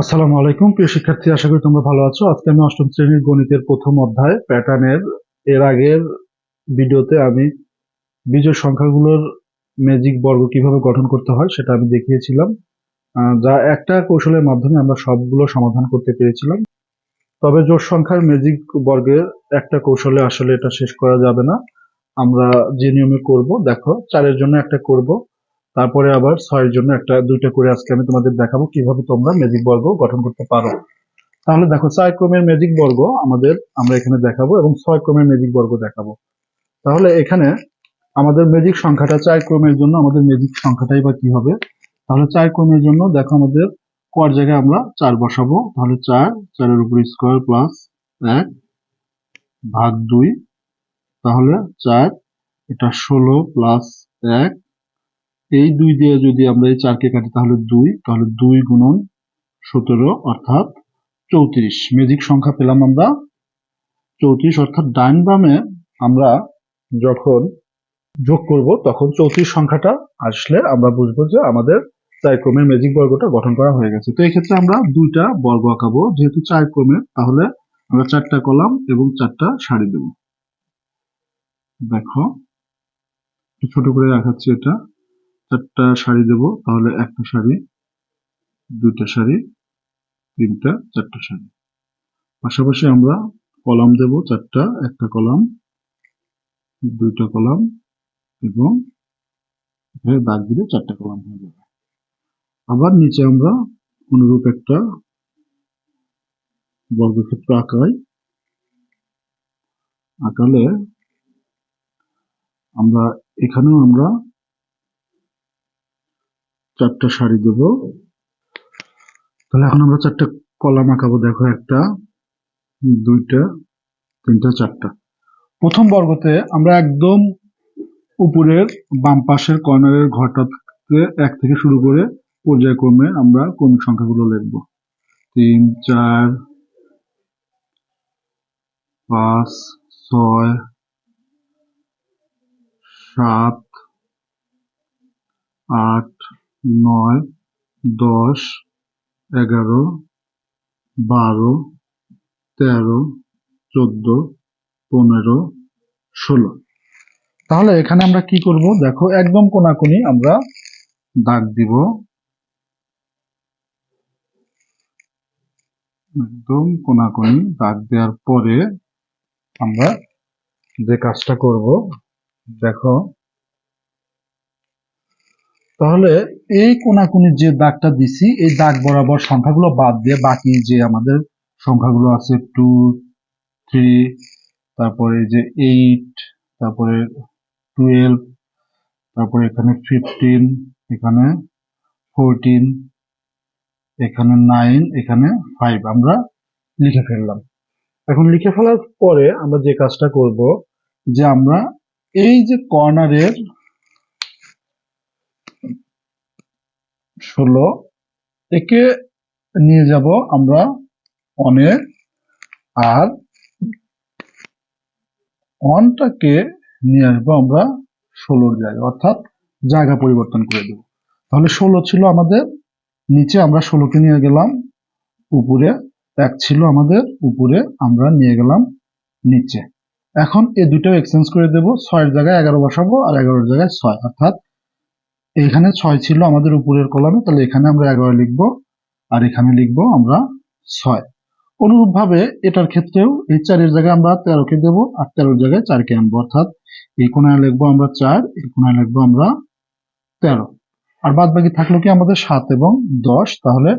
আসসালামু আলাইকুম। প্রিয় শিক্ষার্থী, আশা করি তোমরা ভালো আছো। আজকে আমি অষ্টম শ্রেণির গণিতের প্রথম অধ্যায় প্যাটার্নের, এর আগের ভিডিওতে আমি বিজয় সংখ্যাগুলোর ম্যাজিক বর্গ কীভাবে গঠন করতে হয় সেটা আমি দেখিয়েছিলাম যা একটা কৌশলের মাধ্যমে আমরা সবগুলো সমাধান করতে পেরেছিলাম। তবে জোড় সংখ্যার ম্যাজিক বর্গের একটা কৌশলে আসলে এটা শেষ করা যাবে না। আমরা যে নিয়মে করব, দেখো, চারের জন্য একটা করব। তারপরে আবার ছয়ের জন্য একটা, দুইটা করে আজকে আমি তোমাদের দেখাবো কীভাবে তোমরা ম্যাজিক বর্গ গঠন করতে পারো। তাহলে দেখো চার ক্রমের ম্যাজিক বর্গ আমাদের, আমরা এখানে দেখাবো এবং ছয় ক্রমের ম্যাজিক বর্গ দেখাবো। তাহলে এখানে আমাদের ম্যাজিক সংখ্যাটা চার ক্রমের জন্য আমাদের ম্যাজিক সংখ্যাটাই বা কি হবে? তাহলে চার ক্রমের জন্য দেখো আমাদের কর জায়গায় আমরা চার বসাবো। তাহলে চার, চারের উপর স্কোয়ার প্লাস এক ভাগ দুই, তাহলে চার, এটা ষোলো প্লাস এক এই দুই দিয়ে যদি আমরা এই চারকে কাটি, তাহলে দুই তাহলে দুই গুণন সতেরো, অর্থাৎ চৌত্রিশ। ম্যাজিক সংখ্যা পেলাম আমরা চৌত্রিশ, অর্থাৎ ডাইন বামে আমরা যখন যোগ করব, তখন চৌত্রিশ সংখ্যাটা আসলে আমরা বুঝব যে আমাদের চার ক্রমের ম্যাজিক বর্গটা গঠন করা হয়ে গেছে। তো এক্ষেত্রে আমরা দুইটা বর্গ আঁকাবো। যেহেতু চার ক্রমের তাহলে আমরা চারটা কলাম এবং চারটা সারি দেব। দেখো ছোট করে রাখাচ্ছি এটা। চারটা শাড়ি দেব, তাহলে একটা শাড়ি, দুইটা শাড়ি, তিনটা, চারটা শাড়ি। পাশাপাশি আমরা কলাম দেব চারটা, একটা কলাম, দুইটা কলাম এবং দাগ দিলে চারটা কলাম হয়ে যাবে। আবার নিচে আমরা অনুরূপ একটা বর্গক্ষেত্র আঁকাই। আঁকালে আমরা, এখানেও আমরা চারটা শাড়ি দেব। তাহলে এখন আমরা চারটা কলাম আঁকাবো দেখো একটা দুইটা তিনটা চারটা। প্রথম বর্গতে আমরা একদম উপরের বাম পাশের কর্নারের ঘরটাতে এক থেকে শুরু করে পর্যায়ক্রমে আমরা ক্রমিক সংখ্যাগুলো লিখব। তিন চার পাঁচ ছয় সাত আট নয়, দশ, এগারো, বারো, তেরো, চোদ্দ, পনেরো, ষোলো। তাহলে এখানে আমরা কি করব? দেখো, একদম কোনাকুনি আমরা দাগ দিব। একদম কোনাকুনি দাগ দেওয়ার পরে আমরা যে কাজটা করব, দেখো তাহলে এই কোনাকুনি যে দাগটা দিছি, এই দাগ বরাবর সংখ্যাগুলো বাদ দিয়ে বাকি যে আমাদের সংখ্যাগুলো আছে টু, থ্রি, তারপরে যে এইট, তারপরে টুয়েলভ, তারপরে এখানে ফিফটিন, এখানে ফোরটিন, এখানে নাইন, এখানে ফাইভ আমরা লিখে ফেললাম। এখন লিখে ফেলার পরে আমরা যে কাজটা করব, যে আমরা এই যে কর্নারের ষোলো। একে নিয়ে যাব আমরা অনে আর অনটাকে নিয়ে আসব আমরা ষোলোর জায়গায়। অর্থাৎ জায়গা পরিবর্তন করে দেব। তাহলে ষোলো ছিল আমাদের। নিচে আমরা ষোলোকে নিয়ে গেলাম। উপরে এক ছিল আমাদের। উপরে আমরা নিয়ে গেলাম নিচে। এখন এ দুটো এক্সচেঞ্জ করে দেব। ছয়ের জায়গায় এগারো বসাবো আর এগারোর জায়গায় ছয়। অর্থাৎ এখানে ছয় ছিল আমাদের উপরের কলামে, তাহলে এখানে আমরা এগারো লিখব, আর এখানে লিখব আমরা ছয়। অনুরূপ ভাবে এটার ক্ষেত্রেও এই চারের জায়গায় আমরা তেরোকে দেব, আর তেরোর জায়গায় চারকে আনব, অর্থাৎ এই কোনায় লিখব আমরা চার, এই কোনায় লিখব আমরা তেরো। আর বাদ বাকি থাকল কি আমাদের সাত এবং দশ, তাহলে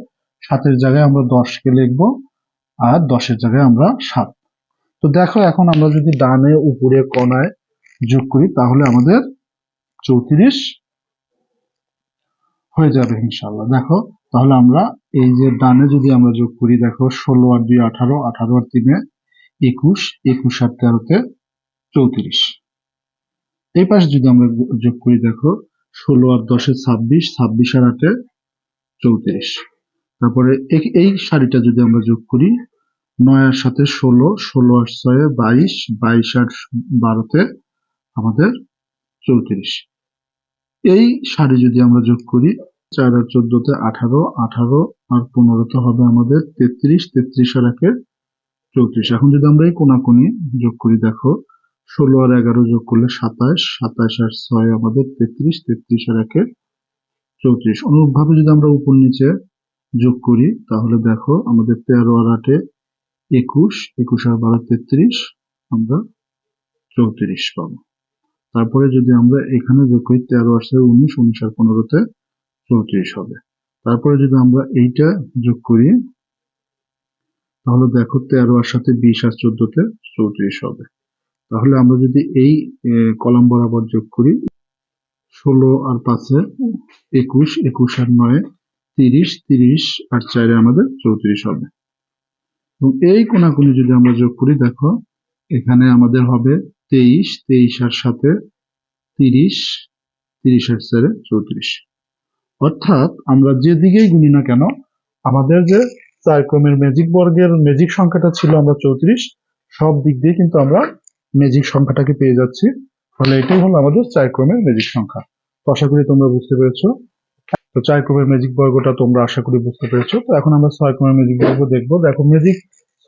সাতের জায়গায় আমরা দশকে লিখব, আর দশের জায়গায় আমরা সাত। তো দেখো এখন আমরা যদি ডানে উপরে কোনায় যোগ করি, তাহলে আমাদের চৌত্রিশ হয়ে যাবে ইনশাল্লাহ দেখো, তাহলে আমরা এই যে ডানে যদি আমরা যোগ করি, দেখো, ষোলো আর দুই আঠারো আঠারো আর তিনে একুশ একুশ আর তেরোতে চৌত্রিশ। এই পাশে যদি আমরা যোগ করি, দেখো, ষোলো আর দশে ছাব্বিশ ছাব্বিশ আর আটে চৌত্রিশ। তারপরে এই- শাড়িটা যদি আমরা যোগ করি, নয় আর সাথে ষোলো ষোলো আর ছয়ে বাইশ বাইশ আর বারোতে আমাদের চৌত্রিশ। এই শাড়ি যদি আমরা যোগ করি, চার আর চোদ্দতে আঠারো আঠারো আর পনেরোতে হবে আমাদের তেত্রিশ তেত্রিশ আর একে চৌত্রিশ। এখন যদি আমরা এই কোনাকুনি যোগ করি, দেখো, ষোলো আর এগারো যোগ করলে সাতাশ সাতাশ আর ছয় আমাদের তেত্রিশ তেত্রিশ আর একে চৌত্রিশ। অনুরূপ ভাবে যদি আমরা উপর নিচে যোগ করি, তাহলে দেখো, আমাদের তেরো আর আটে একুশ একুশ আর বারো তেত্রিশ, আমরা চৌত্রিশ পাবো। তারপরে যদি আমরা এখানে যোগ করি তেরো আর ছয় উনিশ উনিশ আর পনেরোতে চৌত্রিশ হবে। তারপরে যদি আমরা এইটা যোগ করি, তাহলে দেখো তেরো আর সাথে বিশ আর চোদ্দতে চৌত্রিশ হবে। তাহলে আমরা যদি এই কলাম বরাবর যোগ করি, ষোলো আর পাঁচে একুশ একুশ আর নয়, তিরিশ তিরিশ আর চারে আমাদের চৌত্রিশ হবে। এবং এই কোনাকুনি যদি আমরা যোগ করি, দেখো এখানে আমাদের হবে তেইশ তেইশ আর সাথে তিরিশ তিরিশ আর চারে চৌত্রিশ। অর্থাৎ আমরা যেদিকেই গুনি না কেন, আমাদের যে চার ক্রমের ম্যাজিক বর্গের ম্যাজিক সংখ্যাটা ছিল আমরা চৌত্রিশ, সব দিক দিয়ে কিন্তু আমরা ম্যাজিক সংখ্যাটাকে পেয়ে যাচ্ছি। ফলে এটাই হলো আমাদের চার ক্রমের ম্যাজিক সংখ্যা। তো আশা করি তোমরা বুঝতে পেরেছ। তো চার ক্রমের ম্যাজিক বর্গটা তোমরা আশা করি বুঝতে পেরেছ। তো এখন আমরা ছয় ক্রমের ম্যাজিক বর্গ দেখব। দেখো ম্যাজিক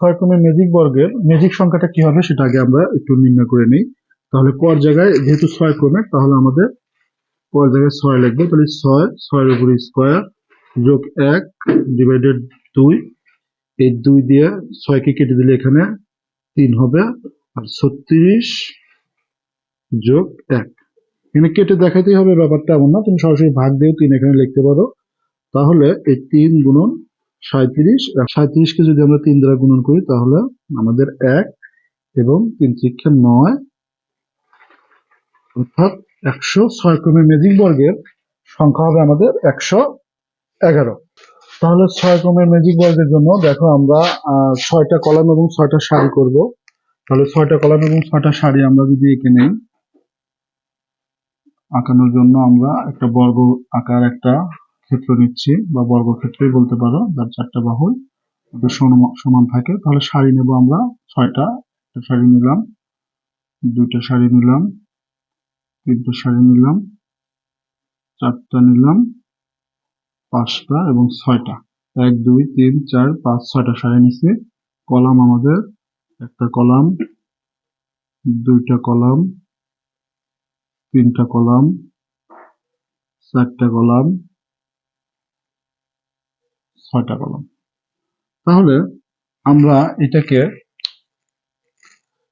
ছয় ক্রমের ম্যাজিক বর্গের ম্যাজিক সংখ্যাটা কি হবে সেটা আগে আমরা একটু নির্ণয় করে নিই। তাহলে কর জায়গায়, যেহেতু ছয় ক্রমের, তাহলে আমাদের কর জায়গায় ছয় লাগবে। তাহলে ছয়, ছয়ের উপরে স্কোয়ার যোগ এক ডিভাইডেড দুই, এই দুই দিয়ে ছয়কে কেটে দিলে এখানে তিন হবে। আর ছত্রিশ যোগ এক। এখানে কেটে দেখাতেই হবে ব্যাপারটা এমন না, তুমি সরাসরি ভাগ দিয়ে তিন এখানে লিখতে পারো। তাহলে এই তিন গুণন সাঁত্রিশ সাঁত্রিশকে যদি আমরা তিন দ্বারা গুণন করি, তাহলে আমাদের এক এবং তিন শিক্ষা নয়, অর্থাৎ একশো ছয় ক্রমের ম্যাজিক বর্গের সংখ্যা হবে আমাদের একশো এগারো। তাহলে ছয় ক্রমের ম্যাজিক বর্গের জন্য দেখো আমরা ছয়টা কলাম এবং ছয়টা সারি করব। তাহলে ছয়টা কলাম এবং ছয়টা সারি আমরা যদি এঁকে নেই, আঁকানোর জন্য আমরা একটা বর্গ আকার একটা ক্ষেত্র নিচ্ছি বা বর্গক্ষেত্রই বলতে পারো, যার চারটা বাহু সমান থাকে, তাহলে শাড়ি নেব আমরা ছয়টা। একটা শাড়ি নিলাম, দুইটা শাড়ি নিলাম, তিনটা শাড়ি নিলাম, চারটা নিলাম, পাঁচটা এবং ছয়টা। এক, দুই, তিন, চার, পাঁচ, ছয়টা শাড়ি নিচ্ছি কলাম আমাদের, একটা কলাম, দুইটা কলাম, তিনটা কলাম, চারটা কলাম ছয়টা কলাম তাহলে আমরা এটাকে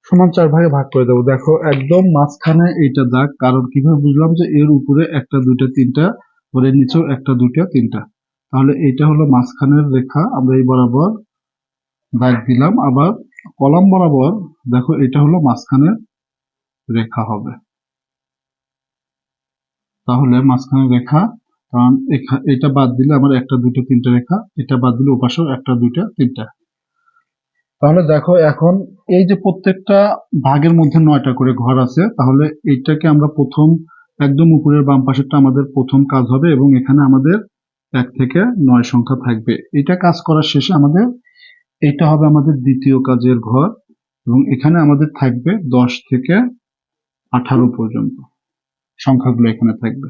সমান চার ভাগে ভাগ করে দেবো। দেখো, একদম মাঝখানে এইটা দাগ, কারণ কীভাবে বুঝলাম যে এর উপরে একটা, দুইটা, তিনটা, ওর নিচেও একটা, দুইটা, তিনটা। তাহলে এইটা হলো মাঝখানের রেখা, আমরা এই বরাবর দাগ দিলাম। আবার কলাম বরাবর, দেখো, এটা হলো মাঝখানের রেখা হবে। তাহলে মাঝখানে রেখা কারণ এটা বাদ দিলে আমার একটা দুটো তিনটা রেখা, এটা বাদ দিলে ওপাশেও একটা, দুইটা, তিনটা। তাহলে দেখো এখন এই যে প্রত্যেকটা ভাগের মধ্যে নয়টা করে ঘর আছে, তাহলে এইটাকে আমরা প্রথম, একদম উপরের বাম পাশেরটা আমাদের প্রথম কাজ হবে এবং এখানে আমাদের এক থেকে নয় সংখ্যা থাকবে। এটা কাজ করার শেষে আমাদের, এটা হবে আমাদের দ্বিতীয় কাজের ঘর এবং এখানে আমাদের থাকবে দশ থেকে আঠারো পর্যন্ত। সংখ্যাগুলো এখানে থাকবে।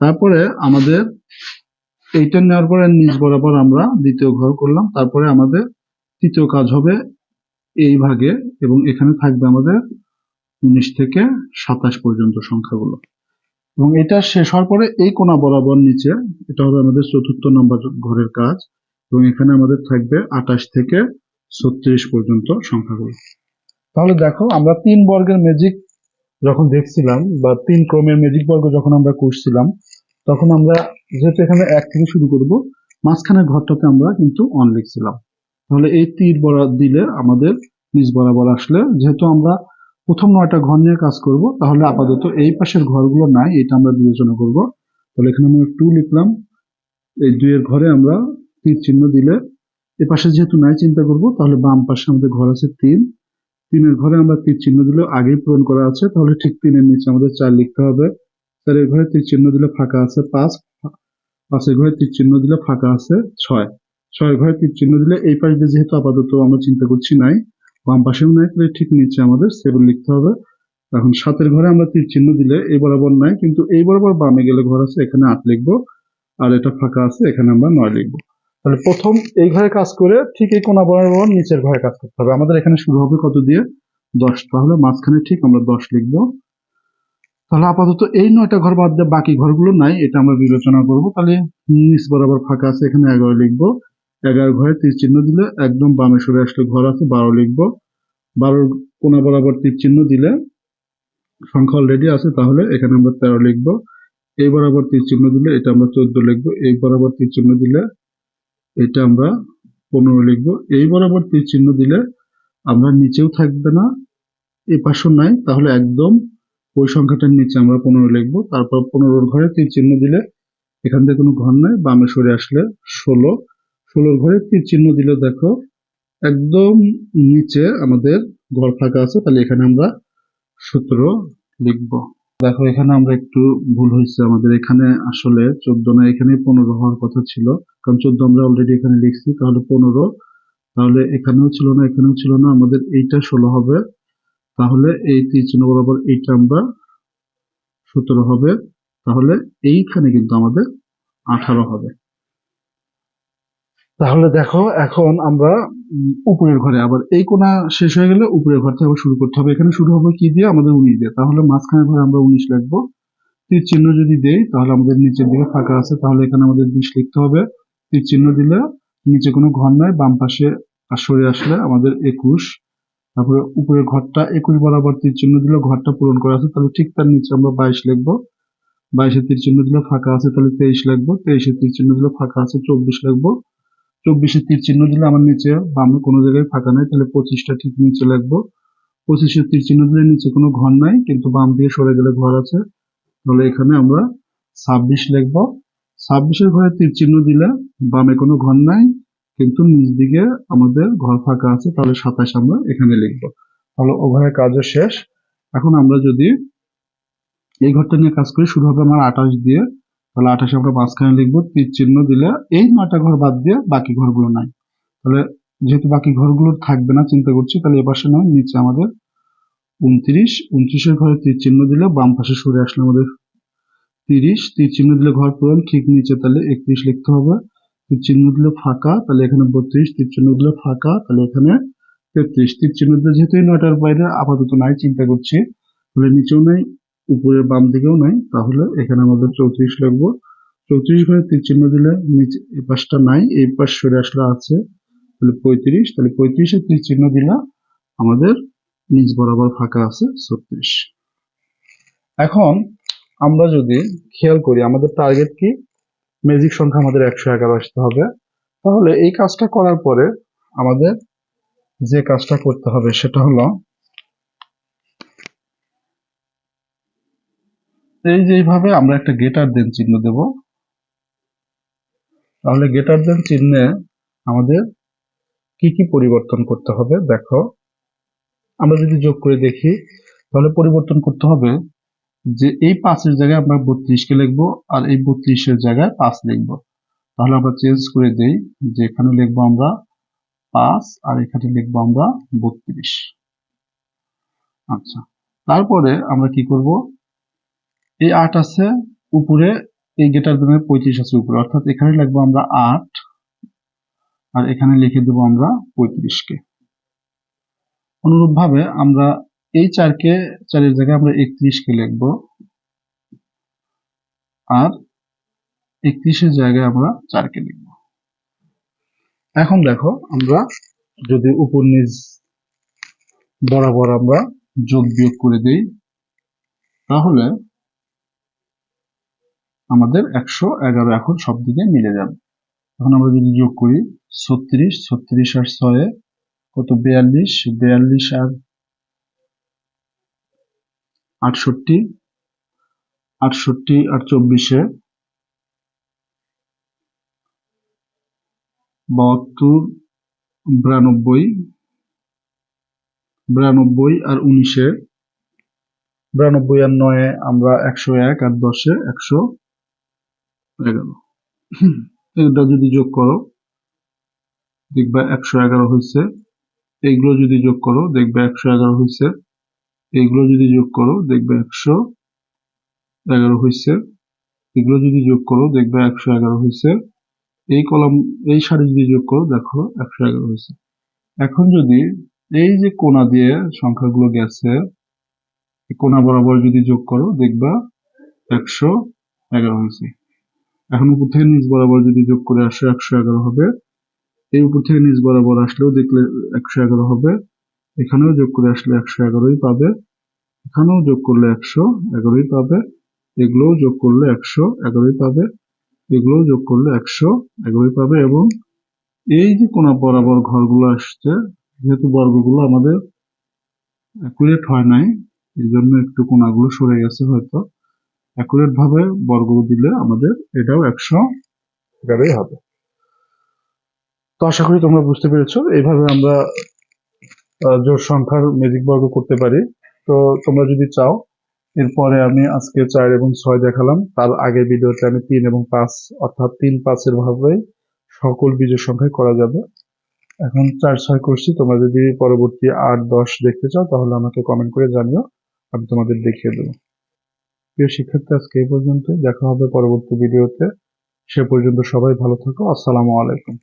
তারপরে আমাদের এইটা নেওয়ার পরে নিচ বরাবর আমরা দ্বিতীয় ঘর করলাম। তারপরে আমাদের তৃতীয় কাজ হবে এই ভাগে এবং এখানে থাকবে আমাদের উনিশ থেকে সাতাশ পর্যন্ত সংখ্যাগুলো। এবং এটা শেষ হওয়ার পরে এই কোনা বরাবর নিচে, এটা হবে আমাদের চতুর্থ নম্বর ঘরের কাজ এবং এখানে আমাদের থাকবে আঠাশ থেকে ছত্রিশ পর্যন্ত সংখ্যাগুলো। তাহলে দেখো, আমরা তিন বর্গের ম্যাজিক যখন দেখছিলাম বা তিন ক্রমের ম্যাজিক বর্গ যখন আমরা করছিলাম, তখন আমরা যেহেতু এখানে এক থেকে শুরু করব, মাঝখানের ঘরটাতে আমরা কিন্তু অন লিখছিলাম। তাহলে এই তীর বরাদ দিলে আমাদের নিজ বরাবর আসলে যেহেতু আমরা প্রথম নয়টা ঘর নিয়ে কাজ করব, তাহলে আপাতত এই পাশের ঘরগুলো নাই, এটা আমরা বিবেচনা করব। তাহলে এখানে আমরা টু লিখলাম। এই দুইয়ের ঘরে আমরা তীর চিহ্ন দিলে এ পাশে যেহেতু নাই চিন্তা করব, তাহলে বাম পাশে আমাদের ঘর আছে তিন। তিনের ঘরে আমরা তীর চিহ্ন দিলে আগেই পূরণ করা আছে, তাহলে ঠিক তিনের নিচে আমাদের চার লিখতে হবে। চারের ঘরে তীর চিহ্ন দিলে ফাঁকা আছে পাঁচ পাঁচের ঘরে তীর চিহ্ন দিলে ফাঁকা আছে ছয়। ছয় ঘরে তীর চিহ্ন দিলে এই পাশ দিয়ে যেহেতু আপাতত আমরা চিন্তা করছি নাই, বাম পাশেও নাই, তাহলে ঠিক নিচে আমাদের সেভেন লিখতে হবে। এখন সাতের ঘরে আমরা তীর চিহ্ন দিলে এই বরাবর নাই, কিন্তু এই বরাবর বামে গেলে ঘর আছে, এখানে আট লিখব, আর এটা ফাঁকা আছে, এখানে আমরা নয় লিখব। তাহলে প্রথম এই ঘরে কাজ করে ঠিক এই কোনা বরাবর নিচের ঘরে কাজ করতে হবে। আমাদের এখানে শুরু হবে কত দিয়ে? দশ। তাহলে মাঝখানে ঠিক আমরা দশ লিখব। তাহলে আপাতত এই নয়টা ঘর বাদ দিয়ে বাকি ঘরগুলো নাই, এটা আমরা বিবেচনা করব। তাহলে নিচ বরাবর ফাঁকা আছে, এখানে এগারো লিখব। এগারো ঘরে তীর চিহ্ন দিলে একদম বামে সরে আসলে ঘর আছে, বারো লিখব। বারো কোনা বরাবর তীর চিহ্ন দিলে সংখ্যা অলরেডি আছে, তাহলে এখানে আমরা তেরো লিখব। এই বরাবর তীর চিহ্ন দিলে এটা আমরা চোদ্দ লিখব। এই বরাবর তীর চিহ্ন দিলে এটা আমরা পনেরো লিখব। এই বরাবর তীর চিহ্ন দিলে আমরা নিচেও থাকবে না এই পাশেও নাই। তাহলে একদম ওই সংখ্যাটার নিচে আমরা পনেরো লিখব। তারপর পনেরোর ঘরে তীর চিহ্ন দিলে এখান থেকে কোনো ঘর নাই, বামে সরে আসলে ষোলো। ষোলোর ঘরে তীর চিহ্ন দিলে দেখো একদম নিচে আমাদের ঘর ফাঁকা আছে, তাহলে এখানে আমরা সতেরো লিখব। দেখো, এখানে আমরা একটু ভুল হয়েছে। আমাদের এখানে আসলে চোদ্দ না, এখানে পনেরো হওয়ার কথা ছিল। কারণ চোদ্দ আমরা অলরেডি এখানে লিখছি, তাহলে পনেরো। তাহলে এখানেও ছিল না, এখানেও ছিল না। আমাদের এইটা ষোলো হবে। তাহলে এই তীর চিহ্ন বরাবর এইটা আমরা সতেরো হবে। তাহলে এইখানে কিন্তু আমাদের আঠারো হবে। তাহলে দেখো, এখন আমরা উপরের ঘরে আবার এই কোণা শেষ হয়ে গেলে উপরের ঘর থেকে শুরু করতে হবে। এখানে শুরু হবে কি দিয়ে? আমাদের উনিশ দিয়ে। তাহলে মাঝখানের ঘরে আমরা উনিশ লিখব। তীর চিহ্ন যদি দেই, তাহলে আমাদের নিচের দিকে ফাঁকা আছে। তাহলে এখানে আমাদের বিশ লিখতে হবে। তীর চিহ্ন দিলে নিচে কোনো ঘর নাই, বাম পাশে সরে আসলে আমাদের একুশ। তারপরে উপরের ঘরটা একুশ বরাবর তীর চিহ্ন দিলে ঘরটা পূরণ করা আছে। তাহলে ঠিক তার নিচে আমরা বাইশ লিখব। বাইশে তীর চিহ্ন দিলে ফাঁকা আছে, তাহলে তেইশ লিখব। তেইশে তীর চিহ্ন দিলে ফাঁকা আছে, চব্বিশ লিখব। চব্বিশে তীর চিহ্ন দিলে আমার নিচে বামে কোনো জায়গায় ফাঁকা নাই, তাহলে পঁচিশটা ঠিক নিচে লিখব পঁচিশে তীর চিহ্ন দিলে নিচে কোনো ঘর নাই, কিন্তু বাম দিয়ে সরে গেলে ঘর আছে। তাহলে এখানে আমরা ছাব্বিশ লিখব। ছাব্বিশের ঘরে তীর চিহ্ন দিলে বামে কোনো ঘর নাই, কিন্তু নিচ দিকে আমাদের ঘর ফাঁকা আছে, তাহলে সাতাশ আমরা এখানে লিখব। তাহলে ওভারের কাজও শেষ। এখন আমরা যদি এই ঘরটা নিয়ে কাজ করি, শুরু হবে আমার আঠাশ দিয়ে। তাহলে আঠাশে আমরা মাঝখানে লিখব, তীর চিহ্ন দিলে এই নয়টা ঘর বাদ দিয়ে বাকি ঘরগুলো নাই। তাহলে যেহেতু বাকি ঘরগুলো থাকবে না, চিন্তা করছি, তাহলে এপাশে নয়, নিচে আমাদের উনত্রিশ। উনত্রিশের ঘরে তীর চিহ্ন দিলে বাম পাশে সরে আসলে আমাদের তিরিশ। তীর চিহ্ন দিলে ঘর পূরণ ঠিক নিচে তাহলে একত্রিশ লিখতে হবে। তীর চিহ্ন দিলে ফাঁকা, তাহলে এখানে বত্রিশ। তীর চিহ্ন দিলে ফাঁকা, তাহলে এখানে তেত্রিশ। তীর চিহ্ন দিলে যেহেতু নয়টার বাইরে আপাতত নাই, চিন্তা করছি। তাহলে নিচেও নাই উপরে বাম দিকেও নাই, তাহলে এখানে আমাদের চৌত্রিশ লিখব। চৌত্রিশ ঘরে তীর চিহ্ন দিলে নিচে এই পাশটা নাই এই পাশ সরে আসলে আছে, তাহলে পঁয়ত্রিশ, তাহলে পঁয়ত্রিশে তীর চিহ্ন দিলে আমাদের নিচ বরাবর ফাঁকা আছে ছত্রিশ। এখন আমরা যদি খেয়াল করি, আমাদের টার্গেট কি? ম্যাজিক সংখ্যা আমাদের একশো এগারো আসতে হবে। তাহলে এই কাজটা করার পরে আমাদের যে কাজটা করতে হবে সেটা হলো এই যে এইভাবে আমরা একটা গেটার দেন চিহ্ন দেব। তাহলে গেটার দেন চিহ্নে আমাদের কি কি পরিবর্তন করতে হবে? দেখো, আমরা যদি যোগ করে দেখি, তাহলে পরিবর্তন করতে হবে যে এই পাঁচের জায়গায় আমরা বত্রিশকে লিখব আর এই বত্রিশের জায়গায় পাঁচ লিখব। তাহলে আমরা চেঞ্জ করে দেই যে এখানে লিখব আমরা পাঁচ আর এখানে লিখব আমরা বত্রিশ। আচ্ছা তারপরে আমরা কি করব? এই আট আছে উপরে, এই গেটার দামের পঁয়ত্রিশ আছে উপরে। অর্থাৎ এখানে লিখব আমরা আট, আর এখানে লিখে দেবো আমরা পঁয়ত্রিশকে। অনুরূপ ভাবে আমরা এই চারকে, চারের জায়গায় আমরা একত্রিশকে লিখব। আর একত্রিশের জায়গায় আমরা চারকে লিখব। এখন দেখো, আমরা যদি উপর নিচ বরাবর আমরা যোগ বিয়োগ করে দেই, তাহলে আমাদের একশো এগারো এখন সব দিকে মিলে যাবে। এখন আমরা যদি যোগ করি, ছত্রিশ ছত্রিশ আর ছয়ে, কত? বিয়াল্লিশ বিয়াল্লিশ আর আটষট্টি আটষট্টি আর চব্বিশে বাহাত্তর, বিরানব্বই বিরানব্বই আর উনিশে, বিরানব্বই আর নয়ে, আমরা একশো এক আর দশে একশো এগারো এটা যদি যোগ করো, দেখবা একশো এগারো হয়েছে এইগুলো যদি যোগ করো, দেখবে একশো এগারো হয়েছে এইগুলো যদি যোগ করো, দেখবে একশো এগারো হয়েছে এগুলো যদি যোগ করো, দেখবে একশো এগারো হয়েছে এই কলম, এই সারি যদি যোগ করো, দেখো একশো এগারো হয়েছে এখন যদি এই যে কোনা দিয়ে সংখ্যাগুলো গেছে কোনা বরাবর যদি যোগ করো, দেখবা একশো এগারো হয়েছে এখন উপর থেকে নিচ বরাবর যদি যোগ করে আসে একশো এগারো হবে। এই উপর থেকে নিচ বরাবর আসলেও দেখলে একশো এগারো হবে। এখানেও যোগ করে আসলে একশো এগারোই পাবে। এখানেও যোগ করলে একশো এগারোই পাবে। এগুলোও যোগ করলে একশো এগারোই পাবে। এগুলোও যোগ করলে একশো এগারোই পাবে এবং এই যে কোনা বরাবর ঘরগুলো আসছে, যেহেতু বর্গগুলো আমাদের অ্যাকুরেট হয় নাই, এই জন্য একটু কোনাগুলো সরে গেছে হয়তো। অ্যাকুরেট ভাবে বর্গ দিলে আমাদের এটাও একশো এগারোই হবে। তো আশা করি তোমরা বুঝতে পেরেছ, এইভাবে আমরা জোড় সংখ্যার ম্যাজিক বর্গ করতে পারি। তো তোমরা যদি চাও, এরপরে আমি আজকে চার এবং ছয় দেখালাম, তার আগের ভিডিওতে আমি তিন এবং পাঁচ, অর্থাৎ তিন পাঁচের ভাবে সকল বিজয় সংখ্যায় করা যাবে। এখন চার, ছয় করছি, তোমরা যদি পরবর্তী আট, দশ দেখতে চাও, তাহলে আমাকে কমেন্ট করে জানিও, আমি তোমাদের দেখিয়ে দেবো। প্রিয় শিক্ষার্থী, আজকে এই পর্যন্ত দেখা হবে পরবর্তী ভিডিওতে। সে পর্যন্ত সবাই ভালো থাকো। আসসালামু আলাইকুম।